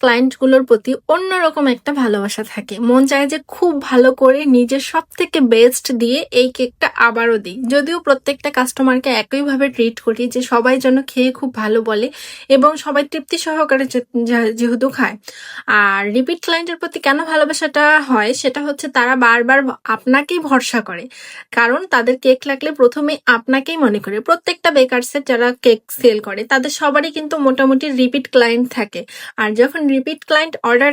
ক্লায়েন্টগুলোর প্রতি অন্যরকম একটা ভালোবাসা থাকে। মন চায় যে খুব ভালো করে নিজের সব থেকে বেস্ট দিয়ে এই কেকটা আবারও দিই। যদিও প্রত্যেকটা কাস্টমারকে একইভাবে ট্রিট করি যে সবাই যেন খেয়ে খুব ভালো বলে এবং সবাই তৃপ্তি সহকারে যেহেতু খায়। আর রিপিট ক্লায়েন্টের প্রতি কেন ভালোবাসাটা হয় সেটা হচ্ছে তারা বারবার আপনাকেই ভরসা করে। কারণ তাদের কেক লাগলে প্রথমে আপনাকেই মনে করে। প্রত্যেকটা বেকারসের যারা কেক সেল করে, তাদের সবারই কিন্তু মোটামুটি রিপিট ক্লায়েন্ট থাকে। আর যখন রিপিট ক্লায়েন্ট অর্ডার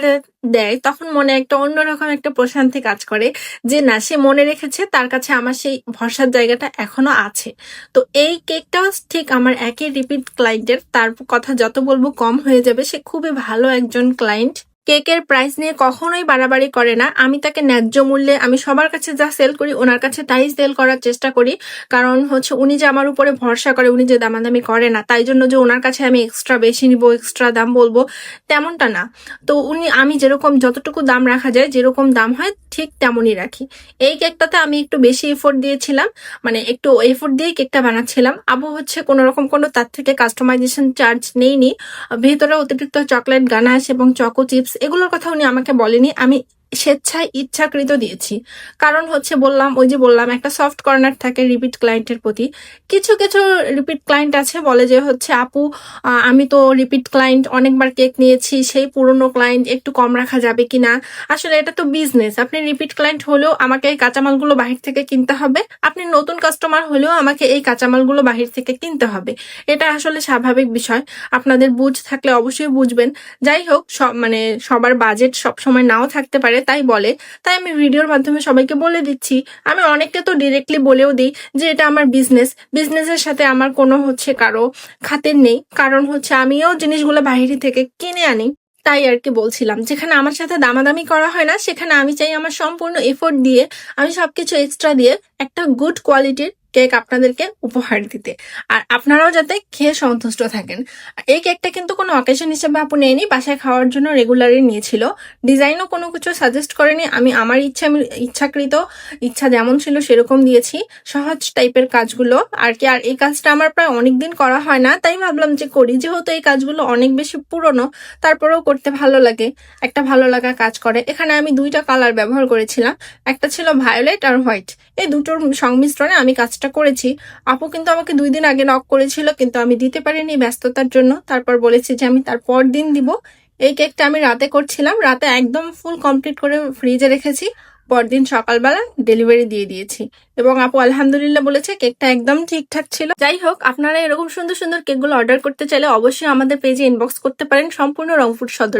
দেয়, তখন মনে একটা অন্যরকম একটা প্রশান্তি কাজ করে যে না, সে মনে রেখেছে, তার কাছে আমার সেই ভরসার জায়গাটা এখনও আছে। তো এই কেকটাও ঠিক আমার একই রিপিট ক্লায়েন্টের তার কথা যত বলব কম হয়ে যাবে, সে খুবই ভালো একজন ক্লায়েন্ট কেকের প্রাইস নিয়ে কখনোই বাড়াবাড়ি করে না। আমি তাকে ন্যায্য মূল্যে আমি সবার কাছে যা সেল করি, ওনার কাছে তাই সেল করার চেষ্টা করি। কারণ হচ্ছে উনি যে আমার উপরে ভরসা করে, উনি যে দামাদামি করে না, তাই জন্য যে ওনার কাছে আমি এক্সট্রা বেশি নিব এক্সট্রা দাম বলব, তেমনটা না। তো উনি, আমি যেরকম যতটুকু দাম রাখা যায়, যেরকম দাম হয় ঠিক তেমনই রাখি। এই কেকটাতে আমি একটু বেশি এফোর্ট দিয়েছিলাম মানে একটু এফোর্ট দিয়ে কেকটা বানাচ্ছিলাম। আবু হচ্ছে কোনো রকম কোনো তার থেকে কাস্টমাইজেশন চার্জ নেইনি। ভেতরে অতিরিক্ত চকলেট গানাশ এবং চকো চিপস এগুলোর কথা উনি আমাকে বলেনি। আমি স্বেচ্ছায় ইচ্ছাকৃত দিয়েছি। কারণ হচ্ছে বললাম, ওই যে বললাম, একটা সফট কর্নার থাকে রিপিট ক্লায়েন্টের প্রতি। কিছু কিছু রিপিট ক্লায়েন্ট আছে, বলে যে হচ্ছে, আপু আমি তো রিপিট ক্লায়েন্ট অনেকবার কেক নিয়েছি, সেই পুরনো ক্লায়েন্ট একটু কম রাখা যাবে কিনা? আসলে এটা তো বিজনেস আপনি রিপিট ক্লায়েন্ট হলেও আমাকে এই কাঁচামালগুলো বাহির থেকে কিনতে হবে। আপনি নতুন কাস্টমার হলেও আমাকে এই কাঁচামালগুলো বাহির থেকে কিনতে হবে। এটা আসলে স্বাভাবিক বিষয়। আপনাদের বুঝ থাকলে অবশ্যই বুঝবেন। যাই হোক সব মানে সবার বাজেট সব সময় নাও থাকতে পারে। তাই বলে। তাই আমি ভিডিওর মাধ্যমে সবাইকে বলে দিচ্ছি, আমি অনেককে তো ডিরেক্টলি বলেও দিই যে এটা আমার বিজনেস বিজনেসের সাথে আমার কোনো হচ্ছে কারও খাতের নেই। কারণ হচ্ছে আমিও জিনিসগুলো বাইরে থেকে কিনে আনি, তাই আর কি বলছিলাম। যেখানে আমার সাথে দামাদামি করা হয় না, সেখানে আমি চাই আমার সম্পূর্ণ এফোর্ট দিয়ে, আমি সবকিছু এক্সট্রা দিয়ে একটা গুড কোয়ালিটির কেক আপনাদেরকে উপহার দিতে। আর আপনারাও যাতে খেয়ে সন্তুষ্ট থাকেন। এই কেকটা কিন্তু কোনো অকেশন হিসেবে আপু নেয়নি বাসায় খাওয়ার জন্য রেগুলারই নিয়েছিল। ডিজাইনও কোনো কিছু সাজেস্ট করেনি। আমি আমার ইচ্ছা ইচ্ছাকৃত ইচ্ছা যেমন ছিল সেরকম দিয়েছি। সহজ টাইপের কাজগুলো আর কি। আর এই কাজটা আমার প্রায় অনেকদিন করা হয় না। তাই ভাবলাম যে করি। যেহেতু এই কাজগুলো অনেক বেশি পুরনো, তারপরেও করতে ভালো লাগে। একটা ভালো লাগা কাজ করে। এখানে আমি দুইটা কালার ব্যবহার করেছিলাম। একটা ছিল ভায়োলেট আর হোয়াইট এই দুটোর সংমিশ্রণে আমি কাজটা করেছি। আপু কিন্তু আমাকে দুই দিন আগে নক করেছিল, কিন্তু আমি দিতে পারিনি ব্যস্ততার জন্য। তারপর বলেছি যে আমি তার পর দিন দিব। এই কেকটা আমি রাতে করছিলাম, রাতে একদম ফুল কমপ্লিট করে ফ্রিজে রেখেছি। পরদিন সকালবেলা ডেলিভারি দিয়ে দিয়েছি। এবং আপু আলহামদুলিল্লাহ বলেছে কেকটা একদম ঠিকঠাক ছিল। যাই হোক, আপনারা এরকম সুন্দর সুন্দর কেকগুলো অর্ডার করতে চাইলে অবশ্যই আমাদের পেজে ইনবক্স করতে পারেন। সম্পূর্ণ রংপুর সদর